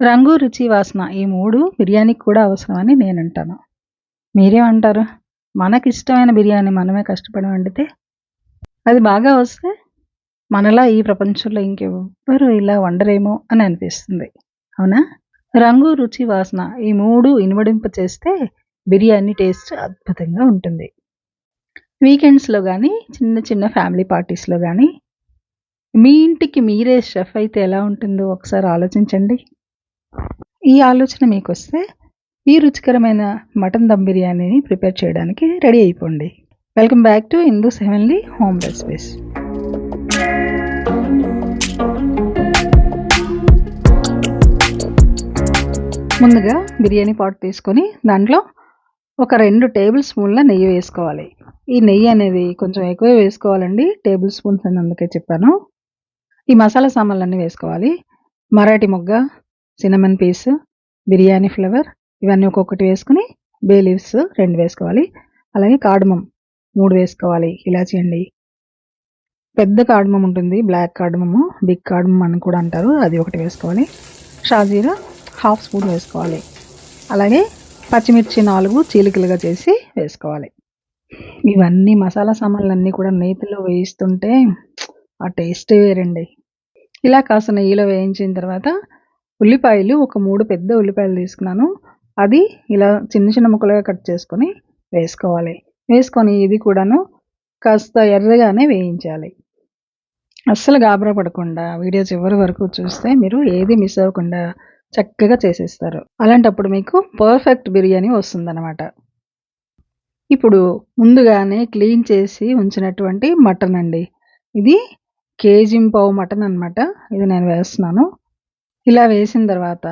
రంగు, రుచి, వాసన ఈ మూడు బిర్యానీకి కూడా అవసరమని నేనంటాను. మీరేమంటారు? మనకిష్టమైన బిర్యానీ మనమే కష్టపడి వండితే, అది బాగా వస్తే, మనలా ఈ ప్రపంచంలో ఇంకెవ్వరు ఇలా వండరేమో అని అనిపిస్తుంది. అవునా? రంగు, రుచి, వాసన ఈ మూడు ఇనుమడింప చేస్తే బిర్యానీ టేస్ట్ అద్భుతంగా ఉంటుంది. వీకెండ్స్‌లో కానీ చిన్న చిన్న ఫ్యామిలీ పార్టీస్‌లో కానీ మీ ఇంటికి మీరే షెఫ్ అయితే ఎలా ఉంటుందో ఒకసారి ఆలోచించండి. ఈ ఆలోచన మీకొస్తే, ఈ రుచికరమైన మటన్ దమ్ బిర్యానీని ప్రిపేర్ చేయడానికి రెడీ అయిపోండి. Welcome back to Hindu సెవెన్లీ home recipes. ముందుగా బిర్యానీ పాట్ తీసుకొని, దాంట్లో ఒక రెండు టేబుల్ స్పూన్ల నెయ్యి వేసుకోవాలి. ఈ నెయ్యి అనేది కొంచెం ఎక్కువే వేసుకోవాలండి. టేబుల్ స్పూన్స్ అని అందుకే చెప్పాను. ఈ మసాలా సామాన్లన్నీ వేసుకోవాలి. మరాఠీ మొగ్గ, సిన్నమన్ పీస్, బిర్యానీ ఫ్లేవర్ ఇవన్నీ ఒక్కొక్కటి వేసుకొని, బే లీవ్స్ రెండు వేసుకోవాలి. అలాగే కాడమం మూడు వేసుకోవాలి. ఇలాచీ అండి. పెద్ద కాడమం ఉంటుంది. బ్లాక్ కాడమము బిగ్ కాడమం అని కూడా అంటారు. అది ఒకటి వేసుకోవాలి. షాజీరా హాఫ్ స్పూన్ వేసుకోవాలి. అలాగే పచ్చిమిర్చి నాలుగు చీలికలుగా చేసి వేసుకోవాలి. ఇవన్నీ మసాలా సామాన్లన్నీ కూడా నేతిలో వేయిస్తుంటే ఆ టేస్ట్ వేరండి. ఇలా కాస్త నెయ్యిలో వేయించిన తర్వాత ఉల్లిపాయలు ఒక మూడు పెద్ద ఉల్లిపాయలు తీసుకున్నాను. అది ఇలా చిన్న చిన్న ముక్కలుగా కట్ చేసుకొని వేసుకోవాలి. వేసుకొని ఇది కూడాను కాస్త ఎర్రగానే వేయించాలి. అస్సలు గాబరా పడకుండా వీడియో చివరి వరకు చూస్తే మీరు ఏది మిస్ అవ్వకుండా చక్కగా చేసేస్తారు. అలాంటప్పుడు మీకు పర్ఫెక్ట్ బిర్యానీ వస్తుందన్నమాట ఇప్పుడు ముందుగానే క్లీన్ చేసి ఉంచినటువంటి మటన్ అండి. ఇది కేజీంపావు మటన్ అనమాట. ఇది నేను వేస్తున్నాను. ఇలా వేసిన తర్వాత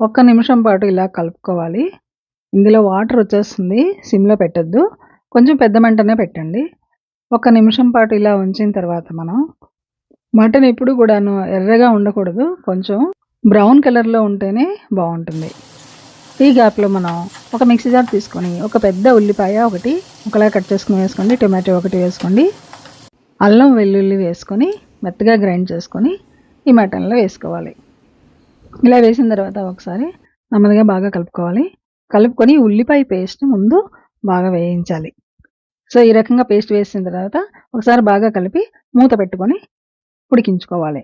ఒక్క నిమిషం పాటు ఇలా కలుపుకోవాలి. ఇందులో వాటర్ వచ్చేస్తుంది. సిమ్‌లో పెట్టొద్దు. కొంచెం పెద్ద మంటనే పెట్టండి. ఒక నిమిషం పాటు ఇలా ఉంచిన తర్వాత మనం మటన్ ఎప్పుడు కూడాను ఎర్రగా ఉండకూడదు. కొంచెం బ్రౌన్ కలర్‌లో ఉంటేనే బాగుంటుంది ఈ గ్యాప్‌లో మనం ఒక మిక్సీ జార్ తీసుకొని, ఒక పెద్ద ఉల్లిపాయ ఒకటి ఒకలా కట్ చేసుకుని వేసుకోండి. టొమాటో ఒకటి వేసుకోండి. అల్లం, వెల్లుల్లి వేసుకొని మెత్తగా గ్రైండ్ చేసుకొని ఈ మటన్‌లో వేసుకోవాలి. ఇలా వేసిన తర్వాత ఒకసారి నెమ్మదిగా బాగా కలుపుకోవాలి. కలుపుకొని ఉల్లిపాయ పేస్ట్ ముందు బాగా వేయించాలి. సో, ఈ రకంగా పేస్ట్ వేసిన తర్వాత ఒకసారి బాగా కలిపి మూత పెట్టుకొని ఉడికించుకోవాలి.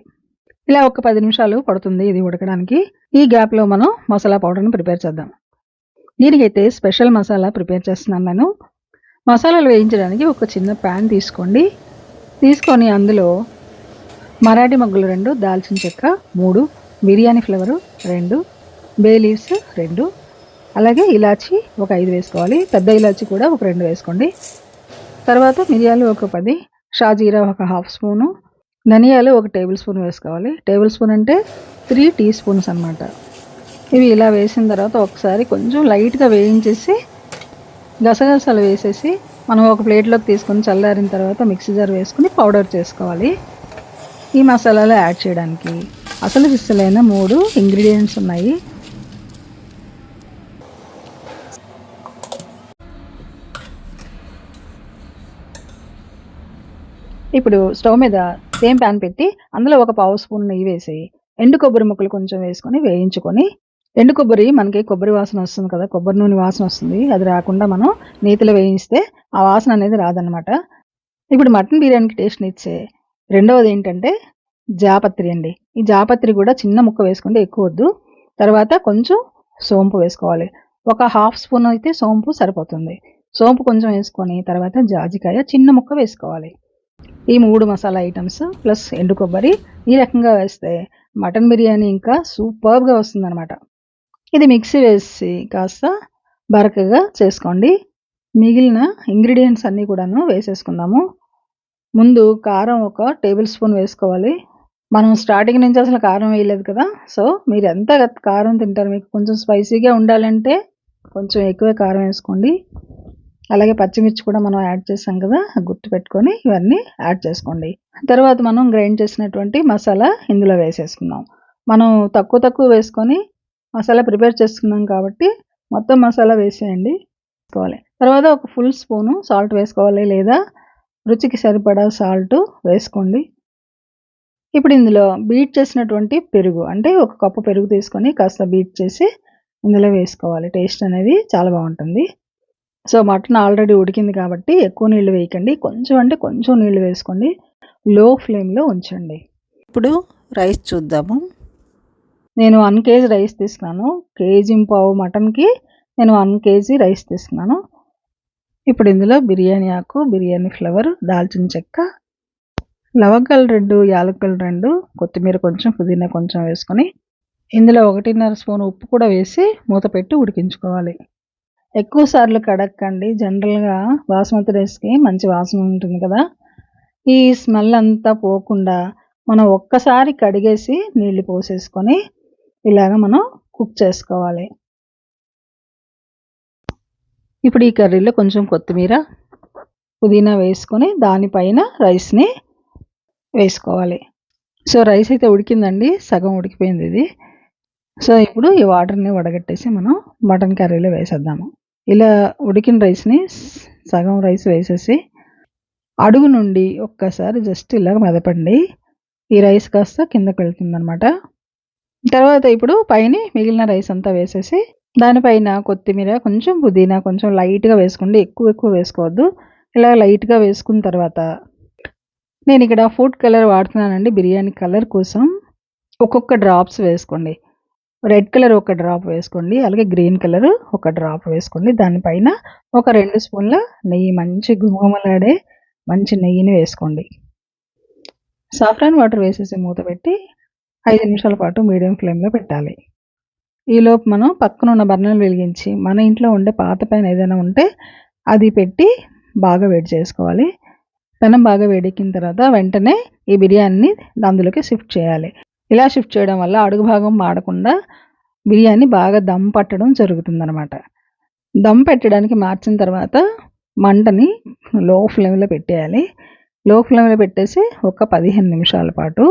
ఇలా ఒక పది నిమిషాలు పడుతుంది ఇది ఉడకడానికి. ఈ గ్యాప్‌లో మనం మసాలా పౌడర్‌ని ప్రిపేర్ చేద్దాం. దీనికైతే స్పెషల్ మసాలా ప్రిపేర్ చేస్తున్నాను నేను. మసాలాలు వేయించడానికి ఒక చిన్న ప్యాన్ తీసుకోండి. తీసుకొని అందులో మరాఠీ మొగ్గలు 2, దాల్చిన చెక్క మూడు బిర్యానీ ఫ్లేవరు రెండు బే లీవ్స్ రెండు అలాగే ఇలాచి ఒక ఐదు వేసుకోవాలి. పెద్ద ఇలాచి కూడా ఒక రెండు వేసుకోండి. తర్వాత మిరియాలు ఒక పది షాజీరా ఒక హాఫ్ స్పూను, ధనియాలు ఒక టేబుల్ స్పూన్ వేసుకోవాలి. టేబుల్ స్పూన్ అంటే త్రీ టీ స్పూన్స్ అనమాట. ఇవి ఇలా వేసిన తర్వాత ఒకసారి కొంచెం లైట్‌గా వేయించేసి గసగసాలు వేసేసి మనం ఒక ప్లేట్‌లోకి తీసుకొని చల్లారిన తర్వాత మిక్సీ జార్ వేసుకుని పౌడర్ చేసుకోవాలి. ఈ మసాలాలు యాడ్ చేయడానికి అసలు సిసలైన 3 ఇంగ్రీడియెంట్స్ ఉన్నాయి. ఇప్పుడు స్టవ్ మీద సేమ్ ప్యాన్ పెట్టి అందులో ఒక పావు స్పూన్ నెయ్యి వేసి, ఎండు కొబ్బరి ముక్కలు కొంచెం వేసుకొని వేయించుకొని, ఎండు కొబ్బరి మనకి కొబ్బరి వాసన వస్తుంది కదా! కొబ్బరి నూనె వాసన వస్తుంది. అది రాకుండా మనం నేతిలో వేయిస్తే ఆ వాసన అనేది రాదనమాట. ఇప్పుడు మటన్ బిర్యానీకి టేస్ట్ని ఇచ్చే రెండవది ఏంటంటే జాపత్రి అండి. ఈ జాపత్రి కూడా చిన్న ముక్క వేసుకుంటే ఎక్కువ వద్దు. తర్వాత కొంచెం సోంపు వేసుకోవాలి. ఒక హాఫ్ స్పూన్ అయితే సోంపు సరిపోతుంది. సోంపు కొంచెం వేసుకొని తర్వాత జాజికాయ చిన్న ముక్క వేసుకోవాలి. ఈ మూడు మసాలా ఐటమ్స్ ప్లస్ ఎండు కొబ్బరి ఈ రకంగా వేస్తే మటన్ బిర్యానీ ఇంకా సూపర్గా వస్తుందన్నమాట ఇది మిక్సీ వేసి కాస్త బరకగా చేసుకోండి. మిగిలిన ఇంగ్రీడియంట్స్ అన్నీ కూడాను వేసేసుకుందాము. ముందు కారం ఒక టేబుల్ స్పూన్ వేసుకోవాలి. మనం స్టార్టింగ్ నుంచి అసలు కారం వేయలేదు కదా! సో, మీరు ఎంత కారం తింటారు మీకు కొంచెం స్పైసీగా ఉండాలంటే కొంచెం ఎక్కువే కారం వేసుకోండి. అలాగే పచ్చిమిర్చి కూడా మనం యాడ్ చేసాం కదా! గుర్తు పెట్టుకొని ఇవన్నీ యాడ్ చేసుకోండి. తర్వాత మనం గ్రైండ్ చేసినటువంటి మసాలా ఇందులో వేసేసుకుందాం. మనం తక్కువ తక్కువ వేసుకొని మసాలా ప్రిపేర్ చేసుకున్నాం కాబట్టి మొత్తం మసాలా వేసేయండి. వేసుకోవాలి. తర్వాత ఒక ఫుల్ స్పూను సాల్ట్ వేసుకోవాలి లేదా రుచికి సరిపడా సాల్ట్ వేసుకోండి. ఇప్పుడు ఇందులో బీట్ చేసినటువంటి పెరుగు అంటే ఒక కప్పు పెరుగు తీసుకొని కాస్త బీట్ చేసి ఇందులో వేసుకోవాలి. టేస్ట్ అనేది చాలా బాగుంటుంది. సో మటన్ ఆల్రెడీ ఉడికింది కాబట్టి ఎక్కువ నీళ్ళు వేయకండి. కొంచెం అంటే కొంచెం నీళ్ళు వేసుకోండి. లో ఫ్లేమ్లో ఉంచండి. ఇప్పుడు రైస్ చూద్దాము. నేను వన్ కేజీ రైస్ తీసుకున్నాను. కేజీ పావు మటన్కి నేను వన్ కేజీ రైస్ తీసుకున్నాను. ఇప్పుడు ఇందులో బిర్యానీ ఆకు బిర్యానీ ఫ్లవర్ దాల్చిన చెక్క లవంగాలు రెండు యాలక్కలు రెండు కొత్తిమీర కొంచెం పుదీనా కొంచెం వేసుకొని ఇందులో ఒకటిన్నర స్పూన్ ఉప్పు కూడా వేసి మూత పెట్టి ఉడికించుకోవాలి. ఎక్కువ సార్లు కడక్కండి. జనరల్గా బాస్మతి రైస్కి మంచి వాసన ఉంటుంది కదా. ఈ స్మెల్ అంతా పోకుండా మనం ఒక్కసారి కడిగేసి నీళ్ళు పోసేసుకొని ఇలాగ మనం కుక్ చేసుకోవాలి. ఇప్పుడు ఈ కర్రీలో కొంచెం కొత్తిమీర పుదీనా వేసుకొని దానిపైన రైస్ని వేసుకోవాలి. సో రైస్ అయితే ఉడికిందండి. సగం ఉడికిపోయింది ఇది. సో ఇప్పుడు ఈ వాటర్ని వడగట్టేసి మనం మటన్ కర్రీలో వేసేద్దాము. ఇలా ఉడికిన రైస్ని సగం రైస్ వేసేసి అడుగు నుండి ఒక్కసారి జస్ట్ ఇలాగ మెదపండి. ఈ రైస్ కాస్త కిందకి వెళ్తుందనమాట తర్వాత ఇప్పుడు పైన మిగిలిన రైస్ అంతా వేసేసి దానిపైన కొత్తిమీర కొంచెం పుదీనా కొంచెం లైట్గా వేసుకోండి. ఎక్కువ ఎక్కువ వేసుకోవద్దు. ఇలా లైట్గా వేసుకున్న తర్వాత నేను ఇక్కడ ఫుడ్ కలర్ వాడుతున్నానండి. బిర్యానీ కలర్ కోసం ఒక్కొక్క డ్రాప్స్ వేసుకోండి. రెడ్ కలర్ ఒక డ్రాప్ వేసుకోండి. అలాగే గ్రీన్ కలర్ ఒక డ్రాప్ వేసుకోండి. దానిపైన ఒక రెండు స్పూన్ల నెయ్యి మంచి గుమగుమలాడే మంచి నెయ్యిని వేసుకోండి. సాఫ్రాన్ వాటర్ వేసేసి మూత పెట్టి ఐదు నిమిషాల పాటు మీడియం ఫ్లేమ్లో పెట్టాలి. ఈలోపు మనం పక్కన ఉన్న బర్నర్లు వెలిగించి మన ఇంట్లో ఉండే పాత పైన ఏదైనా ఉంటే అది పెట్టి బాగా వేడి చేసుకోవాలి. పెనం బాగా వేడెక్కిన తర్వాత వెంటనే ఈ బిర్యానీని అందులోకి షిఫ్ట్ చేయాలి. ఇలా షిఫ్ట్ చేయడం వల్ల అడుగు భాగం మాడకుండా బిర్యానీ బాగా దమ్ పట్టడం జరుగుతుందనమాట దమ్ పెట్టడానికి మార్చిన తర్వాత మంటని లో ఫ్లేమ్లో పెట్టేయాలి. లో ఫ్లేమ్లో పెట్టేసి ఒక పదిహేను నిమిషాల పాటు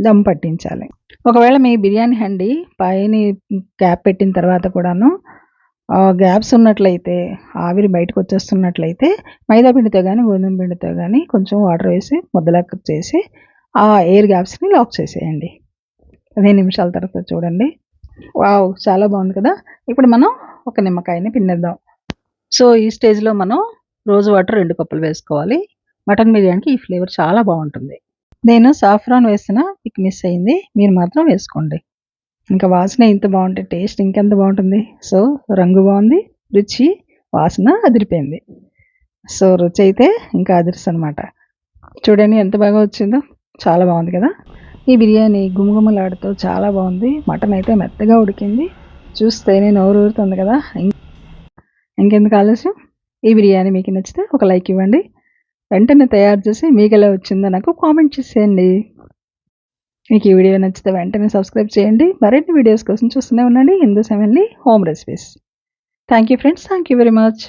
దమ్ పట్టించాలి. ఒకవేళ మీ బిర్యానీ హండి పైన క్యాప్ పెట్టిన తర్వాత కూడాను గ్యాప్స్ ఉన్నట్లయితే ఆవిరి బయటకు వచ్చేస్తున్నట్లయితే మైదా పిండితో కానీ గోధుమ పిండితో కానీ కొంచెం వాటర్ వేసి ముద్దలాగా చేసి ఆ ఎయిర్ గ్యాప్స్ని లాక్ చేసేయండి. పదిహేను నిమిషాల తర్వాత చూడండి. వావ్ చాలా బాగుంది కదా. ఇప్పుడు మనం ఒక నిమ్మకాయని పిండేద్దాం. సో ఈ స్టేజ్లో మనం రోజు వాటర్ రెండు కప్పులు వేసుకోవాలి. మటన్ బిర్యానీకి ఈ ఫ్లేవర్ చాలా బాగుంటుంది. నేను సాఫ్రాన్ వేసిన పిక్ మిస్ అయింది. మీరు మాత్రం వేసుకోండి. ఇంకా వాసన ఇంత బాగుంటే టేస్ట్ ఇంకెంత బాగుంటుంది? సో రంగు బాగుంది రుచి వాసన అదిరిపోయింది. సో రుచి అయితే ఇంకా అదిరిస్ అనమాట చూడండి ఎంత బాగా వచ్చిందో. చాలా బాగుంది కదా? ఈ బిర్యానీ గుమగుమలాడుతూ చాలా బాగుంది. మటన్ అయితే మెత్తగా ఉడికింది. చూస్తేనే నోరు ఊరుతుంది కదా? ఇంకెందుకు ఆలస్యం? ఈ బిర్యానీ మీకు నచ్చితే ఒక లైక్ ఇవ్వండి. వెంటనే తయారు చేసి మీకు ఎలా వచ్చిందో నాకు కామెంట్ చేసేయండి. మీకు ఈ వీడియో నచ్చితే వెంటనే సబ్స్క్రైబ్ చేయండి. మరిన్ని వీడియోస్ కోసం చూస్తూనే ఉండండి. Hindu సెవెన్లీ home recipes. Thank you friends thank you very much